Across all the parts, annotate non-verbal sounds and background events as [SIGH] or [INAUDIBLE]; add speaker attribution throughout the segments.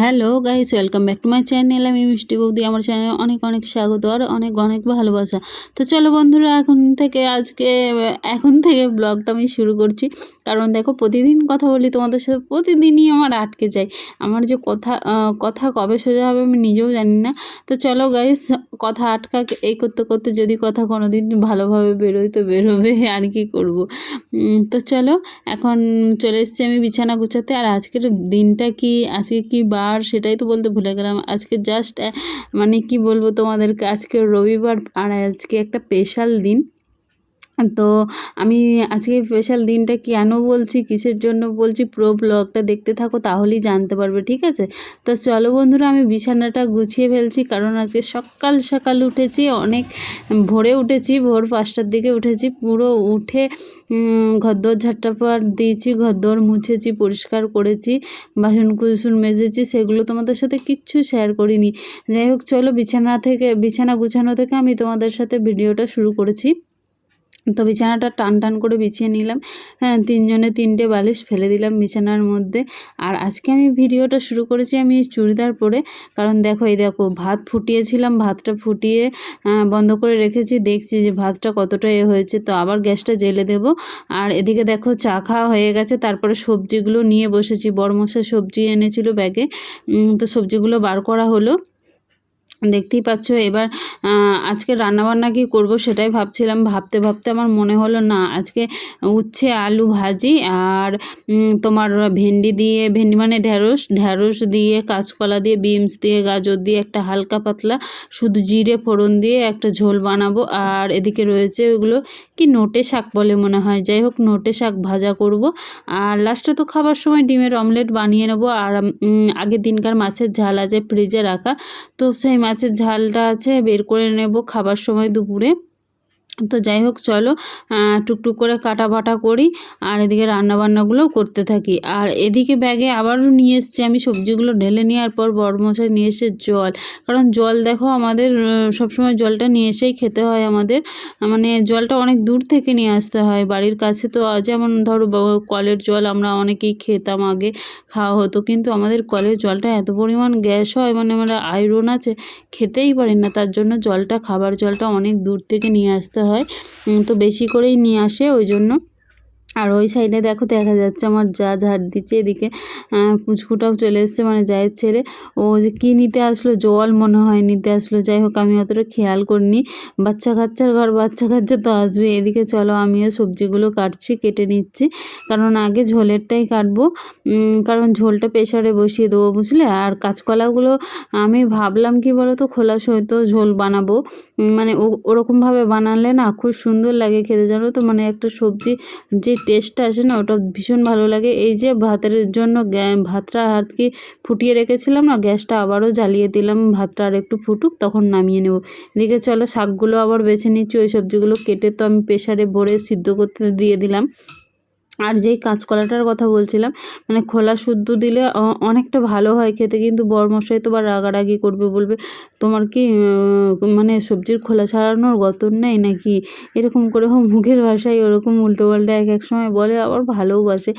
Speaker 1: Hello guys welcome back to my channel আমি মিষ্টি বৌদি, আমার চ্যানেলে অনেক অনেক স্বাগত আর অনেক অনেক ভালোবাসা। তো চলো বন্ধুরা, এখন থেকে আজকে, এখন থেকে ব্লগটা আমি শুরু করছি। কারণ দেখো, প্রতিদিন কথা বলি তোমাদের সাথে, প্রতিদিনই আমার আটকে যায়। আমার যে কথা কথা কবে সোজা হবে আমি নিজেও জানি না। তো চলো গাইস কথা আটকা এই করতে করতে যদি কথা কোনো দিন ভালোভাবে বেরোয়, তো বেরোবে, আর কি করব? তো চলো, এখন চলে এসেছি আমি বিছানা গুছাতে। আর আজকের দিনটা কি? আজকে কি বার সেটাই তো বলতে ভুলে গেলাম। আজকে জাস্ট মানে কি বলব তোমাদেরকে? আজকে রবিবার আর আজকে একটা স্পেশাল দিন। তো আমি আজকে স্পেশাল দিনটা কেন বলছি, কিসের জন্য বলছি, প্রো ব্লগটা দেখতে থাকো, তাহলেই জানতে পারবে, ঠিক আছে? তো চলো বন্ধুরা, আমি বিছানাটা গুছিয়ে ফেলছি, কারণ আজকে সকাল সকাল উঠেছি, অনেক ভোরে উঠেছি, ভোর পাঁচটার দিকে উঠেছি, পুরো উঠে ঘরদোর ঝাঁটাপাট দিয়েছি, ঘরদোর মুছেছি, পরিষ্কার করেছি, বাসন কুসুন মেজেছি, সেগুলো তোমাদের সাথে কিচ্ছু শেয়ার করিনি। যাই হোক, চলো বিছানা থেকে, বিছানা গুছানো থেকে আমি তোমাদের সাথে ভিডিওটা শুরু করেছি। তো বিছানাটা টান টান করে বিছিয়ে নিলাম। হ্যাঁ তিনজনে তিনটে বালিশ ফেলে দিলাম বিছানার মধ্যে। আর আজকে আমি ভিডিওটা শুরু করেছি আমি চুড়িদার পরে। কারণ দেখো, এই দেখো, ভাত ফুটিয়েছিলাম, ভাতটা ফুটিয়ে বন্ধ করে রেখেছি। দেখছি যে ভাতটা কতটা এ হয়েছে। তো আবার গ্যাসটা জেলে দেব। আর এদিকে দেখো, চা খাওয়া হয়ে গেছে। তারপরে সবজিগুলো নিয়ে বসেছি। বড়মশা সবজি এনেছিল ব্যাগে। তো সবজিগুলো বার করা হলো। দেখতেই পাচ্ছ, এবার আজকে রান্নাবান্না কি করব সেটাই ভাবছিলাম। ভাবতে ভাবতে আমার মনে হলো, না, আজকে উচ্ছে, আলু ভাজি আর তোমার ভেন্ডি দিয়ে, ভেন্ডি মানে ঢ্যাঁড়স ঢ্যাঁড়স দিয়ে, কাঁচকলা দিয়ে, বিনস দিয়ে, গাজর দিয়ে, একটা হালকা পাতলা শুধু জিরে ফোড়ন দিয়ে একটা ঝোল বানাবো। আর এদিকে রয়েছে ওগুলো কি নোটে শাক বলে মনে হয়। যাই হোক, নোটে শাক ভাজা করব। আর লাস্টে তো খাবার সময় ডিমের অমলেট বানিয়ে নেব। আর আগের দিনকার মাছের ঝাল আছে ফ্রিজে রাখা। তো সেই মাছের ঝালটা আছে বের করে নেব খাবার সময় দুপুরে। তো যাই হোক, চলো টুকটুক করে কাটা বাটা করি আর এদিকে রান্না রান্নাবান্নাগুলোও করতে থাকি। আর এদিকে ব্যাগে আবারও নিয়ে এসছি আমি সবজিগুলো। ঢেলে নেওয়ার পর বড়মশাই নিয়ে এসে জল। কারণ জল দেখো আমাদের সবসময় জলটা নিয়ে এসেই খেতে হয় আমাদের। মানে জলটা অনেক দূর থেকে নিয়ে আসতে হয়। বাড়ির কাছে তো যেমন ধরো কলের জল আমরা অনেকেই খেতাম আগে, খাওয়া হতো। কিন্তু আমাদের কলের জলটা এত পরিমাণ গ্যাস হয় মানে আমরা আয়রন আছে, খেতেই পারি না। তার জন্য জলটা, খাবার জলটা অনেক দূর থেকে নিয়ে আসতে হয় উম, তো বেশি করেই নিয়ে আসে ওই জন্য আর ওই সাইডে দেখো, দেখা যাচ্ছে আমার যা ঝাড় দিচ্ছে এদিকে পুচকুটাও চলে এসছে মানে জায়ের ছেলে। ও যে কী নিতে আসলো, জল মনে হয় নিতে আসলো। যাই হোক, আমি অতটা খেয়াল করিনি। বাচ্চা কাচ্চার ঘর, বাচ্চা কাচ্চা তো আসবে। এদিকে চলো, আমিও সবজিগুলো কাটছি, কেটে নিচ্ছি। কারণ আগে ঝোলেরটাই কাটবো। কারণ ঝোলটা প্রেশারে বসিয়ে দেবো, বুঝলে? আর কাঁচকলাগুলো আমি ভাবলাম কি বলো তো খোলা সহিত ঝোল বানাবো। মানে ও- ওরকমভাবে বানালে না খুব সুন্দর লাগে খেতে, জানো তো? মানে একটা সবজি যে টেস্টটা আসে না, ওটা ভীষণ ভালো লাগে। এই যে ভাতের জন্য ভাতটা হাত কি ফুটিয়ে রেখেছিলাম না গ্যাসটা আবারও জ্বালিয়ে দিলাম ভাতটা আর একটু ফুটুক, তখন নামিয়ে নেব। এদিকে চলো শাকগুলো আবার বেছে নিচ্ছি, ওই সবজিগুলো কেটে তো আমি প্রেশারে ভরে সিদ্ধ করতে দিয়ে দিলাম। আর যেই কাঁচকলাটার কথা বলছিলাম মানে খোলা শুদ্ধ দিলে অনেকটা ভালো হয় খেতে। কিন্তু বরমশাই তো বা রাগারাগি করবে, বলবে, তোমার কি মানে সবজির খোলা ছাড়ানোর গতর নেই নাকি? এরকম করে হোক মুখের ভাষায় ওরকম উল্টো পাল্টা এক এক সময় বলে, আবার ভালোবাসে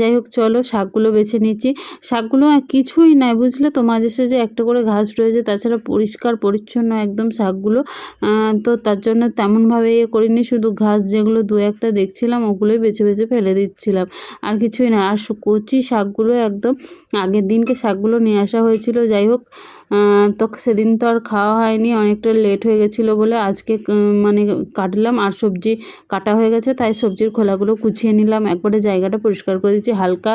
Speaker 1: যাই হোক, চলো, শাকগুলো বেছে নিচ্ছি। শাকগুলো কিছুই নাই বুঝলে তো? মাঝে সাঝে একটা করে ঘাস রয়েছে, তাছাড়া পরিষ্কার, পরিচ্ছন্ন একদম শাকগুলো। তো তার জন্য তেমনভাবে ইয়ে করিনি, শুধু ঘাস যেগুলো দু একটা দেখছিলাম, ওগুলোই বেছে বেছে ফেলে দিচ্ছিলাম। আর কিছুই না, আর কচি শাকগুলো একদম আগের দিনকে শাকগুলো নিয়ে আসা হয়েছিল। যাই হোক তো সেদিন তো আর খাওয়া হয়নি, অনেকটা লেট হয়ে গেছিল বলে আজকে মানে কাটলাম। আর সবজি কাটা হয়ে গেছে, তাই সবজির খোলাগুলো কুচিয়ে নিলাম। একবারে জায়গাটা পরিষ্কার করে দিচ্ছি হালকা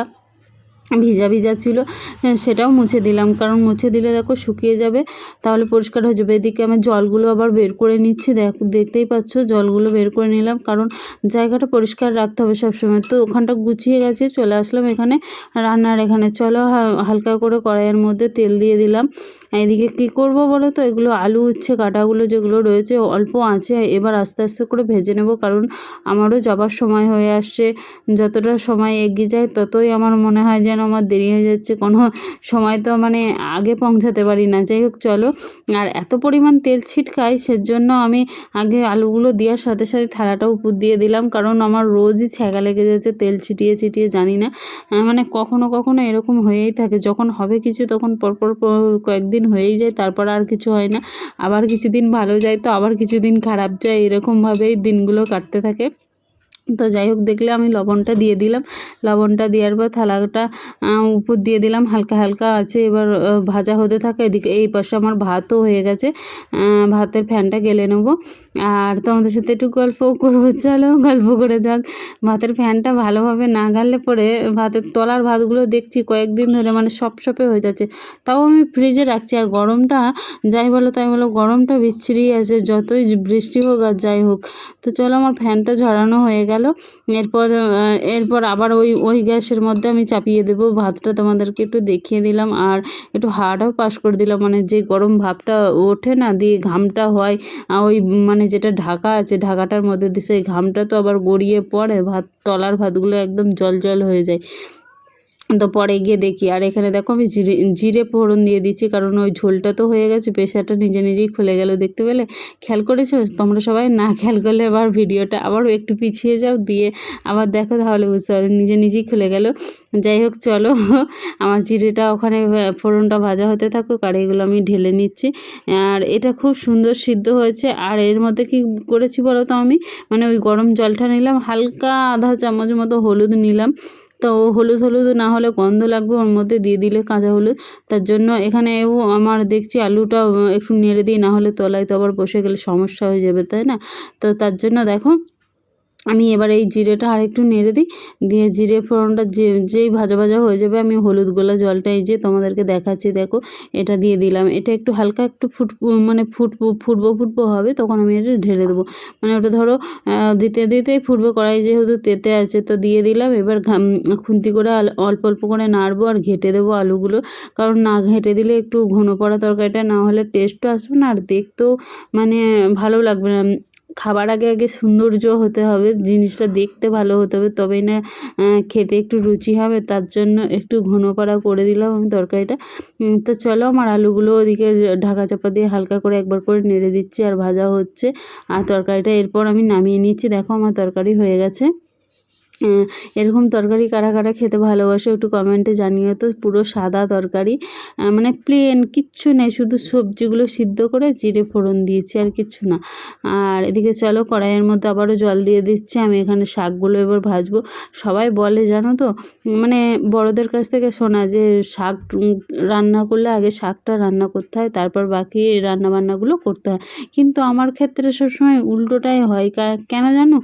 Speaker 1: ভিজা ভিজা ছিল হ্যাঁ, সেটাও মুছে দিলাম। কারণ মুছে দিলে দেখো শুকিয়ে যাবে তাহলে পরিষ্কার হয়ে যাবে। এদিকে আমি জলগুলো আবার বের করে নিচ্ছি দেখ দেখতেই পাচ্ছ জলগুলো বের করে নিলাম। কারণ জায়গাটা পরিষ্কার রাখতে হবে সবসময়। তো ওখানটা গুছিয়ে গেছে চলে আসলাম এখানে রান্নার এখানে। চলো হালকা করে কড়াইয়ের মধ্যে তেল দিয়ে দিলাম। এদিকে কি করব বলো তো? এগুলো আলু উচ্ছে কাটাগুলো যেগুলো রয়েছে অল্প আছে এবার আস্তে আস্তে করে ভেজে নেব। কারণ আমারও যাবার সময় হয়ে আসছে। যতটা সময় এগিয়ে যায় ততই আমার মনে হয় কেন আমার দেরি হয়ে যাচ্ছে? কোনো সময় তো মানে আগে পৌঁছাতে পারি না। যাই হোক, চলো। আর এত পরিমাণ তেল ছিটকায় সেজন্য আমি আগে আলুগুলো দেওয়ার সাথে সাথে থালাটা উপর দিয়ে দিলাম। কারণ আমার রোজই ছ্যাঁকা লেগে যাচ্ছে, তেল ছিটিয়ে ছিটিয়ে জানি না। মানে কখনো কখনো এরকম হয়েই থাকে। যখন হবে কিছু, তখন পরপর কয়েকদিন হয়েই যায়, তারপর আর কিছু হয় না। আবার কিছুদিন ভালো যায়, তো আবার কিছুদিন খারাপ যায়। এরকমভাবেই দিনগুলো কাটতে থাকে। তো যাই হোক, দেখলে আমি লবণটা দিয়ে দিলাম। লবণটা দেওয়ার পর থালাটা উপর দিয়ে দিলাম। হালকা হালকা আছে, এবার ভাজা হতে থাকে এদিকে এই পাশে আমার ভাতও হয়ে গেছে। ভাতের ফ্যানটা গেলে নেব। আর তোমাদের সাথে একটু গল্প করব। চলো, গল্প করে যাক। ভাতের ফ্যানটা ভালোভাবে না গাললে পরে ভাতের তলার ভাতগুলো দেখছি কয়েকদিন ধরে মানে সপ সপে হয়ে যাচ্ছে। তাও আমি ফ্রিজে রাখছি। আর গরমটা, যাই বলো তাই বলো, গরমটা বিচ্ছিরি আছে। যতই বৃষ্টি হোক আর যাই হোক। তো চলো, আমার ফ্যানটা ঝরানো হয়ে গেল। এরপর এরপর আবার ওই ওই গ্যাসের মধ্যে আমি চাপিয়ে দেবো ভাতটা। তোমাদেরকে একটু দেখিয়ে দিলাম আর একটু হাওয়াটাও পাস করে দিলাম। মানে যে গরম ভাবটা ওঠে না, দিয়ে ঘামটা হয় ওই মানে যেটা ঢাকা আছে, ঢাকাটার মধ্যে দিয়ে সেই ঘামটা তো আবার গড়িয়ে পড়ে। ভাত, তলার ভাতগুলো একদম জল জল হয়ে যায়। তো পরে গিয়ে দেখি। আর এখানে দেখো আমি জিরে জিরে ফোড়ন দিয়ে দিচ্ছি, কারণ ওই ঝোলটা তো হয়ে গেছে, প্রেশারটা নিজে নিজেই খুলে গেল দেখতে পেলে। খেয়াল করেছ? তোমরা সবাই না খেয়াল করলে আবার ভিডিওটা আবার একটু পিছিয়ে যাও, দিয়ে আবার দেখো তাহলে বুঝতে পারো নিজে নিজেই খুলে গেল। যাই হোক, চলো, আমার জিরেটা ওখানে ফোড়নটা ভাজা হতে থাকুক, আর এগুলো আমি ঢেলে নিচ্ছি। আর এটা খুব সুন্দর সিদ্ধ হয়েছে, আর এর মধ্যে কি করেছি বলো তো আমি? মানে ওই গরম জলটা নিলাম, হালকা আধা চামচ মতো হলুদ নিলাম। তো হলুদ হলুদ না হলে গন্ধ লাগবে, ওর মধ্যে দিয়ে দিলে কাঁচা হলুদ। তার জন্য এখানে আমার দেখছি আলুটা একটু নেড়ে দিই, না হলে তলায় তো আবার বসে গেলে সমস্যা হয়ে যাবে, তাই না? তো তার জন্য দেখো আমি এবার এই জিরেটা আর একটু নেড়ে দিই। দিয়ে জিরে ফোড়নটা যে, যেই ভাজা ভাজা হয়ে যাবে, আমি হলুদ গোলা জলটা এই যে তোমাদেরকে দেখাচ্ছি, দেখো, এটা দিয়ে দিলাম। এটা একটু হালকা একটু ফুট মানে ফুটবো ফুটবো ফুটবো হবে, তখন আমি এটা ঢেলে দেবো। মানে ওটা ধরো দিতে দিতেই ফুটবো, কড়াই যেহেতু তেতে আছে, তো দিয়ে দিলাম। এবার খুন্তি করে অল্প অল্প করে নাড়বো আর ঘেটে দেবো আলুগুলো। কারণ না ঘেটে দিলে একটু ঘন পড়া তরকারিটা, না হলে টেস্টও আসবে না, আর দেখতেও মানে ভালো লাগবে না। খাবার আগে আগে সৌন্দর্য হতে হবে, জিনিসটা দেখতে ভালো হতে হবে, তবেই না খেতে একটু রুচি হবে, তার জন্য একটু ঘন পাড়া করে দিলাম আমি তরকারিটা। তো চলো আমার আলুগুলো ওদিকে ঢাকা চাপা দিয়ে হালকা করে একবার করে নেড়ে দিচ্ছি আর ভাজা হচ্ছে। আর তরকারিটা এরপর আমি নামিয়ে নিচ্ছি, দেখো আমার তরকারি হয়ে গেছে। এরকম তরকারি কারা কারা খেতে ভালোবাসো একটু কমেন্টে জানিও তো, পুরো সাদা তরকারি। মানে প্লেন কিচ্ছু নেই, শুধু সবজিগুলো সিদ্ধ করে জিরে ফোড়ন দিয়েছি আর কিচ্ছু না। আর এদিকে চলো, কড়াইয়ের মধ্যে আবারও জল দিয়ে দিচ্ছি, আমি এখানে শাকগুলো এবার ভাজবো। সবাই বলে, জানো তো মানে বড়দের কাছ থেকে শোনা যে শাক রান্না করলে আগে শাকটা রান্না করতে হয়, তারপর বাকি রান্না বান্নাগুলো করতে হয়। কিন্তু আমার ক্ষেত্রে সবসময় উল্টোটাই হয় কেন জানো?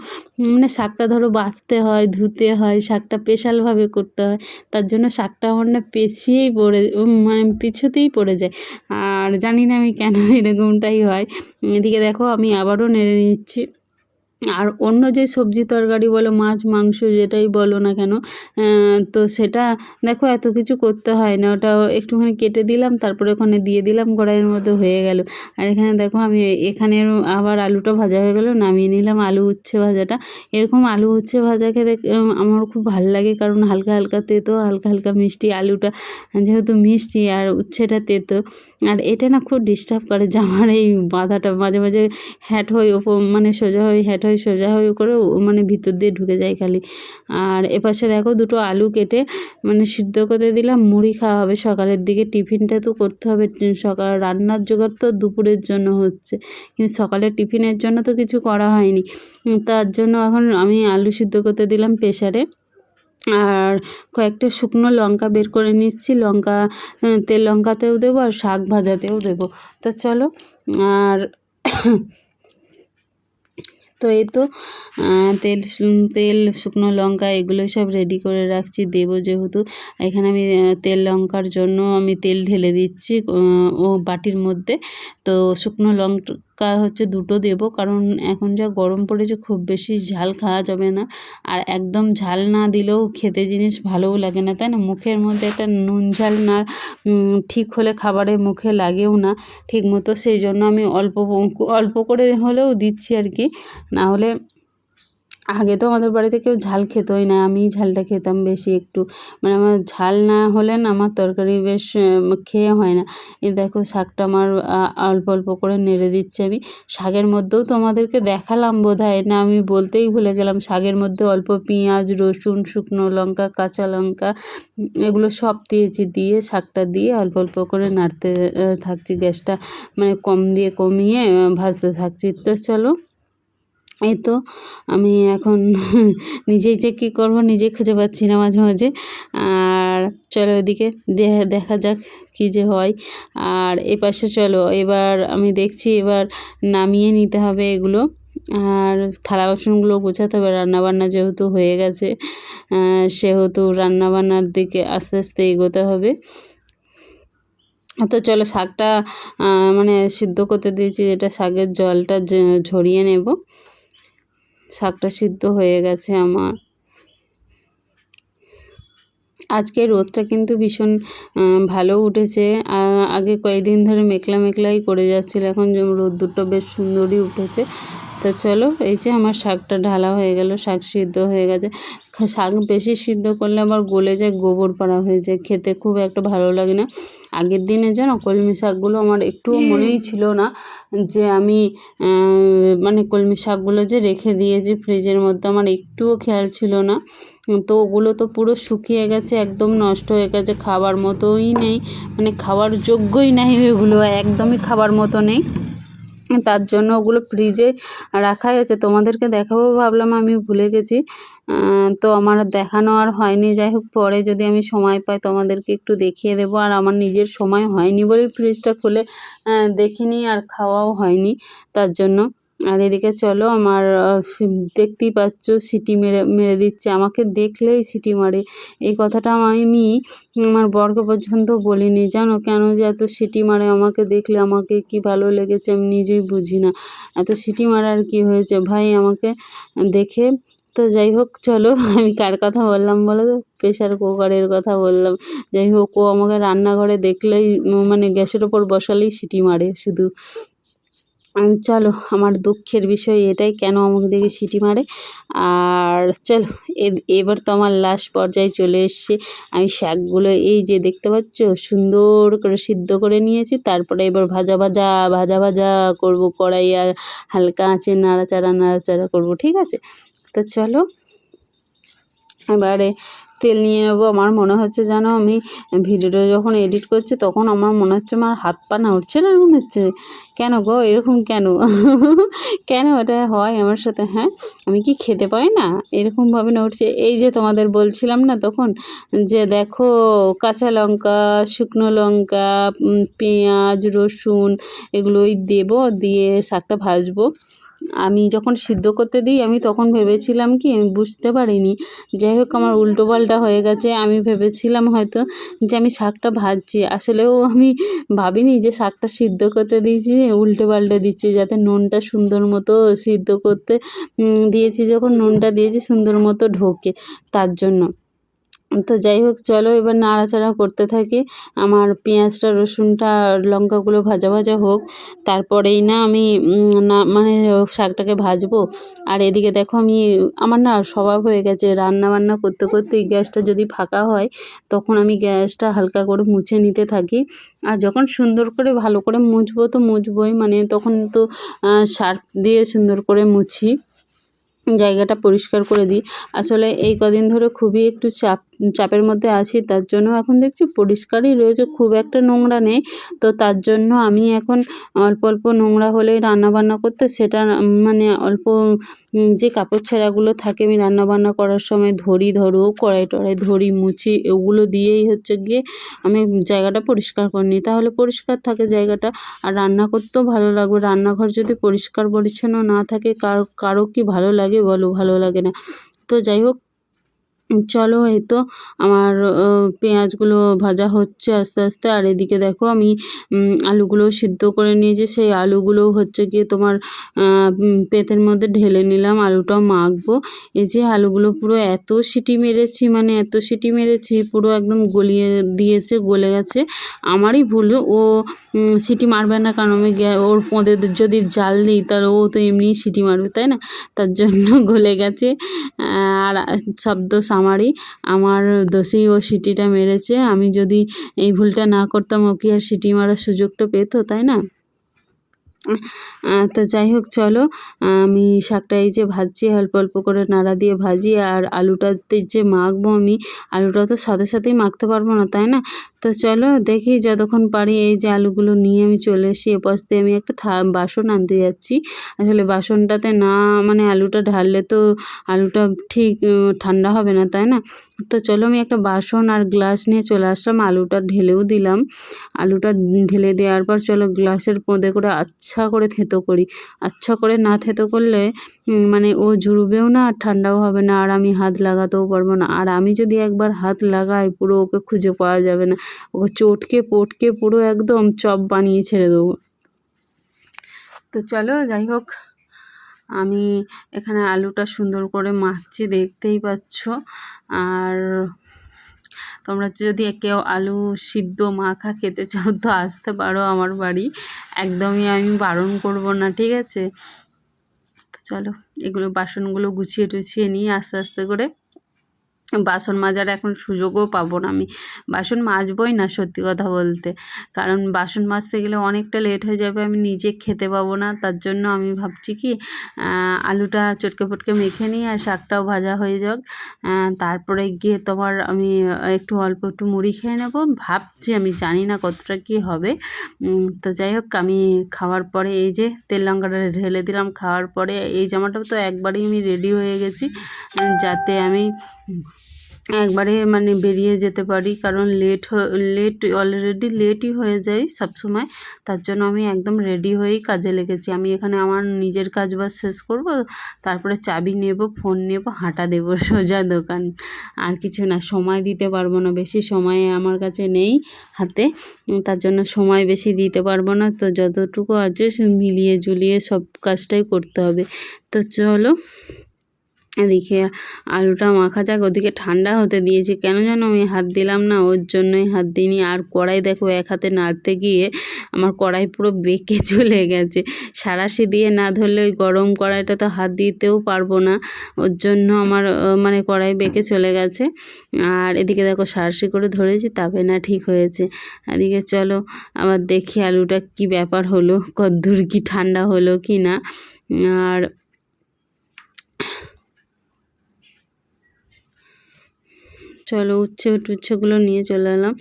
Speaker 1: মানে শাকটা ধরো বাছতে হয় ধুতে হয়, শাকটা স্পেশালভাবে করতে হয়, তার জন্য শাকটা আমার না পেছিয়েই পড়ে মানে পিছুতেই পড়ে যায়। আর জানি না আমি কেন এরকমটাই হয়। এদিকে দেখো আমি আবারও নেড়ে নিচ্ছি। আর অন্য যে সবজি তরকারি বলো মাছ মাংস যেটাই বলো না কেন তো সেটা দেখো এত কিছু করতে হয় না। ওটা একটুখানি কেটে দিলাম তারপরে ওখানে দিয়ে দিলাম কড়াইয়ের মধ্যে হয়ে গেল। আর এখানে দেখো আমি এখানে আবার আলুটা ভাজা হয়ে গেল নামিয়ে নিলাম আলু উচ্ছে ভাজাটা। এরকম আলু উচ্ছে ভাজা উম, আমার খুব ভালো লাগে কারণ হালকা হালকা তেতো হালকা হালকা মিষ্টি আলুটা যেহেতু মিষ্টি আর উচ্ছেটা তেতো। আর এটা না খুব ডিস্টার্ব করে যে আমার এই বাঁধাটা মাঝে মাঝে হ্যাট হয়ে ওপর মানে সোজা হয়ে হ্যাট হয়ে সোজা হয়ে করে মানে ভিতর দিয়ে ঢুকে যায় খালি। আর এপাশে দেখো দুটো আলু কেটে মানে সিদ্ধ করে দিলাম, মুড়ি খাওয়া হবে সকালের দিকে। টিফিনটা তো করতে হবে সকাল, রান্নার জোগাড় তো দুপুরের জন্য হচ্ছে। কিন্তু সকালের টিফিনের জন্য তো কিছু করা হয়নি। তার জন্য এখন আমি আলু সিদ্ধ করতে দিলাম প্রেশারে আর কয়েকটা শুকনো লঙ্কা বের করে নিচ্ছি। লঙ্কা, তেল লঙ্কাতেও দেবো আর শাক ভাজাতেও দেবো। তো চলো, আর তো এই তো তেল তেল, শুকনো লঙ্কা এগুলো সব রেডি করে রাখছি, দেব যেহেতু। এখানে আমি তেল লঙ্কার জন্য আমি তেল ঢেলে দিচ্ছি, ও বাটির মধ্যে। তো শুকনো লঙ্কা হচ্ছে দুটো দেব। কারণ এখন যা গরম পড়েছে, খুব বেশি ঝাল খাওয়া যাবে না। আর একদম ঝাল না দিলেও খেতে জিনিস ভালোও লাগে না, তাই না? মুখের মধ্যে একটা নুন ঝাল না ঠিক হলে খাবারে মুখে লাগেও না ঠিক মতো সেই জন্য আমি অল্প অল্প করে হলেও দিচ্ছি আর কি। না হলে আগে তো আমাদের বাড়িতে কেউ ঝাল খেতই না, আমিই ঝালটা খেতাম বেশি একটু। মানে আমার ঝাল না হলে না আমার তরকারি বেশ খেয়ে হয় না। এই দেখো শাকটা আমার অল্প অল্প করে নেড়ে দিচ্ছি আমি। শাকের মধ্যেও তোমাদেরকে দেখালাম বোধ হয় না আমি বলতেই ভুলে গেলাম। শাকের মধ্যে অল্প পেঁয়াজ, রসুন, শুকনো লঙ্কা, কাঁচা লঙ্কা এগুলো সব দিয়েছি। দিয়ে শাকটা দিয়ে অল্প অল্প করে নাড়তে থাকছি। গ্যাসটা মানে কম দিয়ে কমিয়ে ভাজতে থাকছি। তো চলো এই তো আমি এখন [LAUGHS] নিজেই যে কী করব নিজেই খুঁজে পাচ্ছি না মাঝে মাঝে। আর চলো ওদিকে দেখা যাক কী যে হয়। আর এ পাশে চলো, এবার আমি দেখছি এবার নামিয়ে নিতে হবে এগুলো। আর থালা বাসনগুলো গোছাতে হবে, রান্নাবান্না যেহেতু হয়ে গেছে সেহেতু রান্নাবান্নার দিকে আস্তে আস্তে এগোতে হবে। তো চলো শাকটা মানে সিদ্ধ করতে দিয়েছি, যেটা শাকের জলটা ঝরিয়ে নেব। শাকটা সিদ্ধ হয়ে গেছে আমার। আজকে রোদটা কিন্তু ভীষণ ভালো উঠেছে। আগে কয়েকদিন ধরে মেঘলা মেঘলাই করে যাচ্ছিল, এখন রোদ রোদ্দুরটা বেশ সুন্দরই উঠেছে। তো চলো, এই যে আমার শাকটা ঢালা হয়ে গেল, শাক সিদ্ধ হয়ে গেছে। শাক বেশি সিদ্ধ করলে আবার গলে যায়, গোবর পাড়া হয়ে যায়, খেতে খুব একটা ভালো লাগে না। আগের দিনে জানো কলমি শাকগুলো আমার একটুও মনেই ছিল না যে আমি মানে কলমি শাকগুলো যে রেখে দিয়েছি ফ্রিজের মধ্যে, আমার একটুও খেয়াল ছিল না। তো ওগুলো তো পুরো শুকিয়ে গেছে, একদম নষ্ট হয়ে গেছে, খাবার মতোই নেই মানে খাওয়ার যোগ্যই নাই ওগুলো একদমই খাবার মতো নেই। তার জন্য ওগুলো ফ্রিজে রাখাই আছে তোমাদেরকে দেখাবো, ভাবলাম আমি ভুলে গেছি। তো আমার দেখানো আর হয়নি। যাই হোক, পরে যদি আমি সময় পাই তোমাদেরকে একটু দেখিয়ে দেবো। আর আমার নিজের সময় হয়নি বলেই ফ্রিজটা খুলে দেখিনি আর খাওয়াও হয়নি তার জন্য। আর এদিকে চলো, আমার দেখতেই পাচ্ছ সিটি মেরে মেরে দিচ্ছে। আমাকে দেখলেই সিটি মারে। এই কথাটা আমি, আমার বরকে পর্যন্ত বলিনি। জানো কেন যে এত সিটি মারে? আমাকে দেখলে আমাকে কি ভালো লেগেছে আমি নিজেই বুঝি না। এত সিটি মারার কি হয়েছে? ভাই, আমাকে দেখে তো যাই হোক, চলো। [LAUGHS] আমি কার কথা বললাম বলো তো? প্রেশার কুকারের কথা বললাম। যাই হোক, ও আমাকে রান্নাঘরে দেখলেই মানে গ্যাসের ওপর বসালেই সিটি মারে শুধু। চলো, আমার দুঃখের বিষয় এটাই, কেন আমাকে দেখে সিটি মারে? আর চলো এবার তো আমার লাস্ট পর্যায়ে চলে এসছে। আমি শাকগুলো এই যে দেখতে পাচ্ছ, সুন্দর করে সিদ্ধ করে নিয়েছি। তারপরে এবার ভাজা ভাজা ভাজা ভাজা করব, কড়াইয়া হালকা আঁচে নাড়াচাড়া নাড়াচাড়া করব, ঠিক আছে? তো চলো এবারে তেল নিয়ে নেব। আমার মনে হচ্ছে যেন আমি ভিডিওটা যখন এডিট করছি তখন আমার মনে হচ্ছে আমার হাত পা না উঠছে না মনে হচ্ছে। কেন গো? এরকম কেন? [LAUGHS] কেন ওটা হয় আমার সাথে? হ্যাঁ? আমি কি খেতে পাই না? এরকমভাবে না উঠছে। এই যে তোমাদের বলছিলাম না তখন যে দেখো কাঁচা লঙ্কা, শুকনো লঙ্কা পেঁয়াজ, রসুন এগুলোই দেবো। দিয়ে শাকটা ভাজবো। আমি যখন সিদ্ধ করতে দিই, আমি তখন ভেবেছিলাম কি, আমি বুঝতে পারিনি। যাই হোক, আমার উল্টো পাল্টা হয়ে গেছে। আমি ভেবেছিলাম হয়তো যে আমি শাকটা ভাজছি। আসলেও আমি ভাবিনি যে শাকটা সিদ্ধ করতে দিয়েছি, উল্টে পাল্টে দিচ্ছি, যাতে নুনটা সুন্দর মতো সিদ্ধ করতে দিয়েছি। যখন নুনটা দিয়েছি, সুন্দর মতো ঢোকে। তার জন্য। তো যাই হোক, চলো এবার নাড়াচাড়া করতে থাকি। আমার পেঁয়াজটা, রসুনটা লঙ্কাগুলো ভাজা ভাজা হোক। তারপরেই না আমি না মানে শাকটাকে ভাজবো। আর এদিকে দেখো আমি, আমার না স্বভাব হয়ে গেছে। রান্না বান্না করতে করতে গ্যাসটা যদি ফাঁকা হয়, তখন আমি গ্যাসটা হালকা করে মুছে নিতে থাকি। আর যখন সুন্দর করে ভালো করে মুছবো তো মুছবোই মানে তখন তো সার্ফ দিয়ে সুন্দর করে মুছি। জায়গাটা পরিষ্কার করে দিই। আসলে এই কদিন ধরে খুবই একটু চাপ চাপের মধ্যে আছি, তার জন্য এখন দেখছি পরিষ্কারই রয়েছে, খুব একটা নোংরা নেই। তো তার জন্য আমি এখন অল্প অল্প নোংরা হলেই রান্না বান্না করতে, সেটা মানে অল্প যে কাপড় ছেঁড়াগুলো থাকে আমি রান্না বান্না করার সময় ধরি, ধরো কড়াই টড়াই ধরি, মুছি, ওগুলো দিয়েই হচ্ছে গিয়ে আমি জায়গাটা পরিষ্কার করে নিই। তাহলে পরিষ্কার থাকে জায়গাটা, আর রান্না করতেও ভালো লাগবে। রান্নাঘর যদি পরিষ্কার পরিচ্ছন্ন না থাকে, কার, কারও কি ভালো লাগে বলো, ভালো লাগে না। তো যাই হোক চলো এই তো আমার পেঁয়াজগুলো ভাজা হচ্ছে আস্তে আস্তে। আর এদিকে দেখো আমি আলুগুলো সিদ্ধ করে নিয়েছি। সেই আলুগুলো হচ্ছে গিয়ে তোমার পেতের মধ্যে ঢেলে নিলাম। আলুটাও মাখবো। এই যে আলুগুলো পুরো এত সিটি মেরেছি মানে এত সিটি মেরেছি, পুরো একদম গলিয়ে দিয়েছে, গলে গেছে। আমারই ভুল, ও সিটি মারবে না। কারণ আমি ওর পোঁদে যদি জাল দিই তাহলে ও তো এমনিই সিটি মারবে, তাই না? তার জন্য গলে গেছে। আর সব দোষ আমারই আমার দোষেই ও সিটিটা মেরেছে। আমি যদি এই ভুলটা না করতাম, ও কি আর সিটি মারার সুযোগটা পেতো, তাই না? তো যাই হোক, চলো। আমি শাকটা এই যে ভাজছি, অল্প অল্প করে নাড়া দিয়ে ভাজি, আর আলুটাতে যে মাখবো আমি আলুটা তো সাথে সাথেই মাখতে পারব না, তাই না? তো চলো দেখি যতক্ষণ পারি এই যে আলুগুলো নিয়ে আমি চলে এসি এপাশ দিয়ে আমি একটা থা, বাসন আনতে যাচ্ছি। আসলে বাসনটাতে না মানে আলুটা ঢাললে তো আলুটা ঠিক ঠান্ডা হবে না, তাই না? তো চলো আমি একটা বাসন আর গ্লাস নিয়ে চলে আসলাম। আলুটা ঢেলেও দিলাম। আলুটা ঢেলে দেওয়ার পর চলো গ্লাসের পোঁদে করে আচ্ছা করে থেতো করি। আচ্ছা করে না থেতো করলে মানে ও ঝুড়বেও না আর ঠান্ডাও হবে না। আর আমি হাত লাগাতেও পারব না। আর আমি যদি একবার হাত লাগাই, পুরো ওকে খুঁজে পাওয়া যাবে না। ওকে চটকে পটকে পুরো একদম চপ বানিয়ে ছেড়ে দেবো। তো চলো যাই হোক, আমি এখানে আলুটা সুন্দর করে মাখছি, দেখতেই পাচ্ছ। আর তোমরা যদি কেউ আলু সিদ্ধ মাখা খেতে চাও, তো আসতে পারো আমার বাড়ি। একদমই আমি বারণ করব না, ঠিক আছে? তো চলো, এগুলো বাসনগুলো গুছিয়ে টুছিয়ে নিয়ে আস্তে আস্তে করে বাসন মাজার এখন সুযোগও পাবো না আমি। বাসন মাজবই না সত্যি কথা বলতে। কারণ বাসন মাজতে গেলে অনেকটা লেট হয়ে যাবে, আমি নিজে খেতে পাবো না। তার জন্য আমি ভাবছি কি আলুটা চটকে ফটকে মেখে নিই আর শাকটাও ভাজা হয়ে যাক। তারপরে গিয়ে তোমার আমি একটু অল্প একটু মুড়ি খেয়ে নেব। ভাবছি আমি জানি না কতটা কী হবে। তো যাই হোক, আমি খাওয়ার পরে এই যে তেল লঙ্কাটা ঢেলে দিলাম, খাওয়ার পরে এই জামাটা তো একবারই আমি রেডি হয়ে গেছি। যাতে আমি একবারে মানে বেরিয়ে যেতে পারি, কারণ লেট লেট অলরেডি লেটই হয়ে যায় সব সময় তার জন্য আমি একদম রেডি হয়েই কাজে লেগেছি। আমি এখানে আমার নিজের কাজ বাজ শেষ করব, তারপরে চাবি নেব ফোন নেব, হাঁটা দেবো, সোজা দোকান। আর কিছু না, সময় দিতে পারব না, বেশি সময় আমার কাছে নেই হাতে, তার জন্য সময় বেশি দিতে পারব না, তো যতটুকু আছে মিলিয়ে জুলিয়ে সব কাজটাই করতে হবে। তো চলো এদিকে আলুটা মাখা যাক, ওদিকে ঠান্ডা হতে দিয়েছি। কেন যেন আমি হাত দিলাম না, ওর জন্যই হাত দিইনি। আর কড়াই দেখো, এক হাতে নাড়তে গিয়ে আমার কড়াই পুরো বেঁকে [LAUGHS] চলে গেছে। সারাশি দিয়ে না ধরলে ওই গরম কড়াইটা তো হাত দিতেও পারব না। ওর জন্য আমার মানে কড়াই বেঁকে চলে গেছে। আর এদিকে দেখো সারাশি করে ধরেছি তবে না ঠিক হয়েছে। এদিকে চলো, আবার দেখি আলুটা কি ব্যাপার হলো, কদ্দূর কি ঠান্ডা হলো কি না। আর চলো উচ্ছে, টুচ্ছেগুলো নিয়ে চলে এলাম।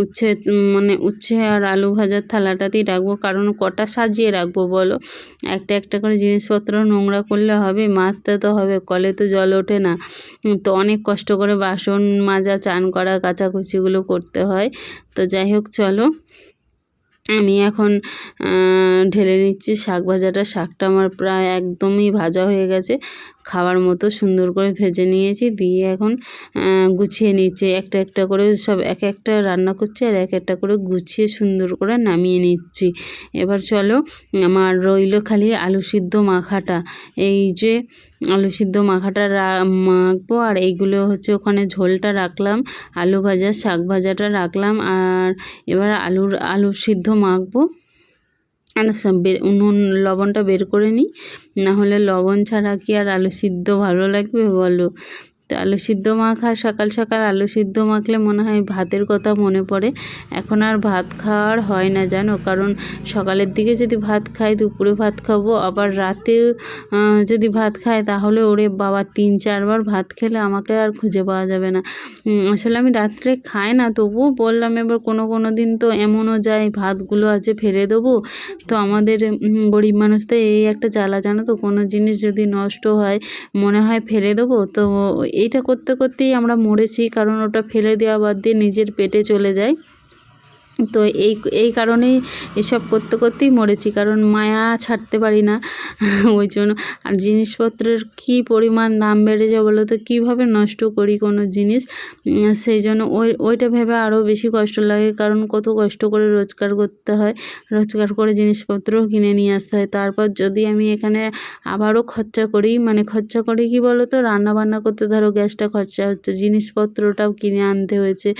Speaker 1: উচ্ছে মানে উচ্ছে আর আলু ভাজার থালাটাতেই রাখব। কারণ কটা সাজিয়ে রাখব বলো? একটা একটা করে জিনিসপত্র নোংরা করলে হবে, মাজতে তো হবে, কলে তো জল ওঠে না। তো অনেক কষ্ট করে বাসন মাজা, চান করা, কাচাকুচিগুলো করতে হয়। তো যাই হোক, চলো। আমি এখন ঢেলে নিচ্ছি। শাক ভাজাটা, শাকটা আমার প্রায় একদমই ভাজা হয়ে গেছে। খাওয়ার মতো সুন্দর করে ভেজে নিয়েছি। দিয়ে এখন গুছিয়ে নিচ্ছি। একটা একটা করে সব, এক একটা রান্না করছি আর এক একটা করে গুছিয়ে সুন্দর করে নামিয়ে নিচ্ছি। এবার চলো, আমার রইল খালি আলু সিদ্ধ মাখাটা। এই যে আলু সিদ্ধ মাখাটা মাখবো, আর এইগুলো হচ্ছে ওখানে ঝোলটা রাখলাম, আলু ভাজা, শাক ভাজাটা রাখলাম, আর এবার আলুর, আলু সিদ্ধ মাখবো। নুন, লবণটা বের করে নিই না হলে লবণ ছাড়া কি আর আলু সিদ্ধ ভালো লাগবে বলো? তো আলু সিদ্ধ মাখা, সকাল সকাল আলু সিদ্ধ মাখলে মনে হয় ভাতের কথা মনে পড়ে। এখন আর ভাত খাওয়ার হয় না, জানো? কারণ সকালের দিকে যদি ভাত খাই, দুপুরে ভাত খাব, আবার রাতে যদি ভাত খাই, তাহলে ওরে বাবা, তিন, চারবার ভাত খেলে আমাকে আর খুঁজে পাওয়া যাবে না। আসলে আমি রাত্রে খাই না, তবুও বললাম এবার কোনো কোনো দিন তো এমনও যায়, ভাতগুলো আছে ফেলে দেবো। তো আমাদের গরিব মানুষ তো এই একটা জ্বালা, জানো তো? কোনো জিনিস যদি নষ্ট হয়, মনে হয় ফেলে দেবো, তো এইটা করতে করতেই আমরা মরেছি, কারণ ওটা ফেলে দেওয়া বাদ দিয়ে নিজের পেটে চলে যায়। তো এই এই কারণেই এসব করতে করতেই মরেছি। কারণ মায়া ছাড়তে পারি না [LAUGHS] ওই জন্য। আর জিনিসপত্রের কী পরিমাণ দাম বেড়ে যায় বলো তো? কীভাবে নষ্ট করি কোনো জিনিস? সেই জন্য ওই, ওইটা ভেবে আরও বেশি কষ্ট লাগে। কারণ কত কষ্ট করে রোজগার করতে হয়। রোজগার করে জিনিসপত্রও কিনে নিয়ে আসতে হয়। তারপর যদি আমি এখানে আবারও খরচা করি মানে খরচা করি কি বলো তো? রান্না বান্না করতে ধরো গ্যাসটা খরচা হচ্ছে, জিনিসপত্রটাও কিনে আনতে হয়েছে।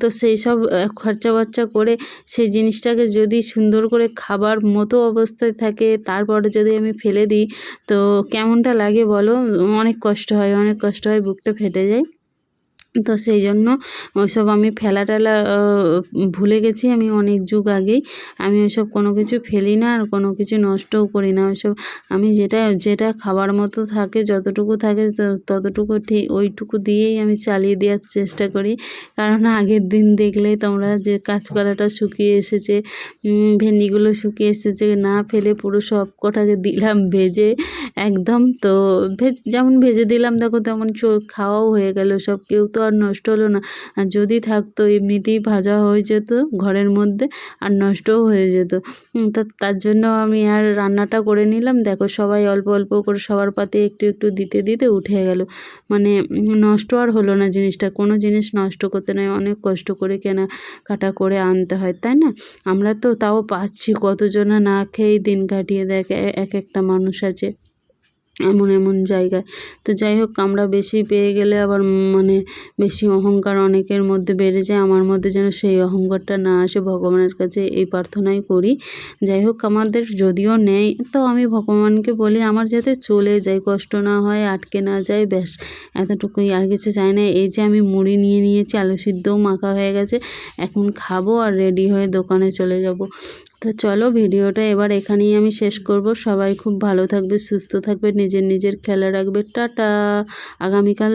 Speaker 1: তো সেই সব খরচা খরচা বর্চা করে সেই জিনিসটাকে যদি সুন্দর করে খাবার মতো অবস্থায় থাকে, তারপরে যদি আমি ফেলে দিই, তো কেমনটা লাগে বলো? অনেক কষ্ট হয়, অনেক কষ্ট হয়, বুকটা ফেটে যায়। তো সেই জন্য ওইসব আমি ফেলা টেলা ভুলে গেছি আমি অনেক যুগ আগেই। আমি ওইসব কোনো কিছু ফেলি না আর কোনো কিছু নষ্টও করি না। ওইসব আমি যেটা যেটা খাবার মতো থাকে, যতটুকু থাকে ততটুকু ঠিক ওইটুকু দিয়েই আমি চালিয়ে দেওয়ার চেষ্টা করি। কারণ আগের দিন দেখলেই তোমরা যে কাঁচকলাটা শুকিয়ে এসেছে ভেন্ডিগুলো শুকিয়ে এসেছে, না ফেলে পুরো সব কটাকে দিলাম ভেজে একদম। তো ভেজ, যেমন ভেজে দিলাম, দেখো তেমন খাওয়াও হয়ে গেল সব। কেউ তো আর নষ্ট হলো না। আর যদি থাকতো, এমনিতেই ভাজা হয়ে যেত ঘরের মধ্যে আর নষ্টও হয়ে যেত। তা, তার জন্য আমি আর রান্নাটা করে নিলাম। দেখো, সবাই অল্প অল্প করে সবার পাতে একটু একটু দিতে দিতে উঠে গেল। মানে নষ্ট আর হলো না জিনিসটা। কোনো জিনিস নষ্ট করতে নয়, অনেক কষ্ট করে কেনা কাটা করে আনতে হয়, তাই না? আমরা তো তাও পাচ্ছি, কতজনা না খেয়েই দিন কাটিয়ে দেয় এক একটা মানুষ আছে। এমন এমন জায়গায়। তো যাই হোক, আমরা বেশি পেয়ে গেলে আবার মানে বেশি অহংকার অনেকের মধ্যে বেড়ে যায়। আমার মধ্যে যেন সেই অহংকারটা না আসে, ভগবানের কাছে এই প্রার্থনাই করি। যাই হোক, আমাদের যদিও নেই, তো আমি ভগবানকে বলি, আমার যাতে চলে যায়, কষ্ট না হয়, আটকে না যায়, ব্যাস, এতটুকুই। আর কিছু চাই না। এই যে আমি মুড়ি নিয়ে নিয়েছি, আলু সিদ্ধও মাখা হয়ে গেছে। এখন খাব আর রেডি হয়ে দোকানে চলে যাব। তো চলো ভিডিওটা এবার এখানেই আমি শেষ করব। সবাই খুব ভালো থাকবে, সুস্থ থাকবে, নিজের নিজের খেয়াল রাখবে। টাটা! আগামীকাল